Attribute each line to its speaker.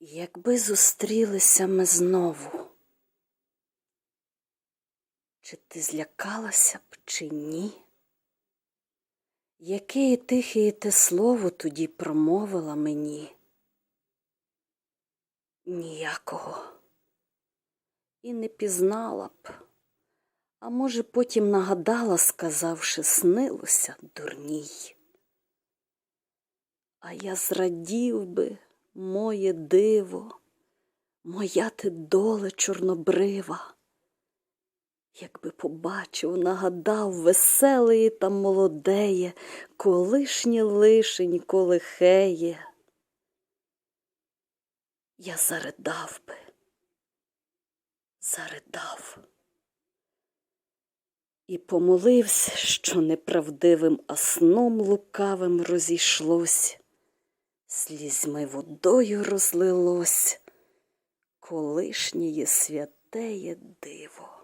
Speaker 1: Якби зустрілися ми знову, чи ти злякалася б, чи ні? Яке тихе те слово тоді промовила мені? Ніякого. І не пізнала б, а може, потім нагадала, сказавши, снилося дурній. А я зрадів би, моє диво, моя ти доле чорнобрива, якби побачив, нагадав веселеє та молодеє, колишнє лишенько лихеє. Я заридав би, заридав. І помолився, що неправдивим, а сном лукавим розійшлось, слізьми водою розлилось колишнє святеє диво.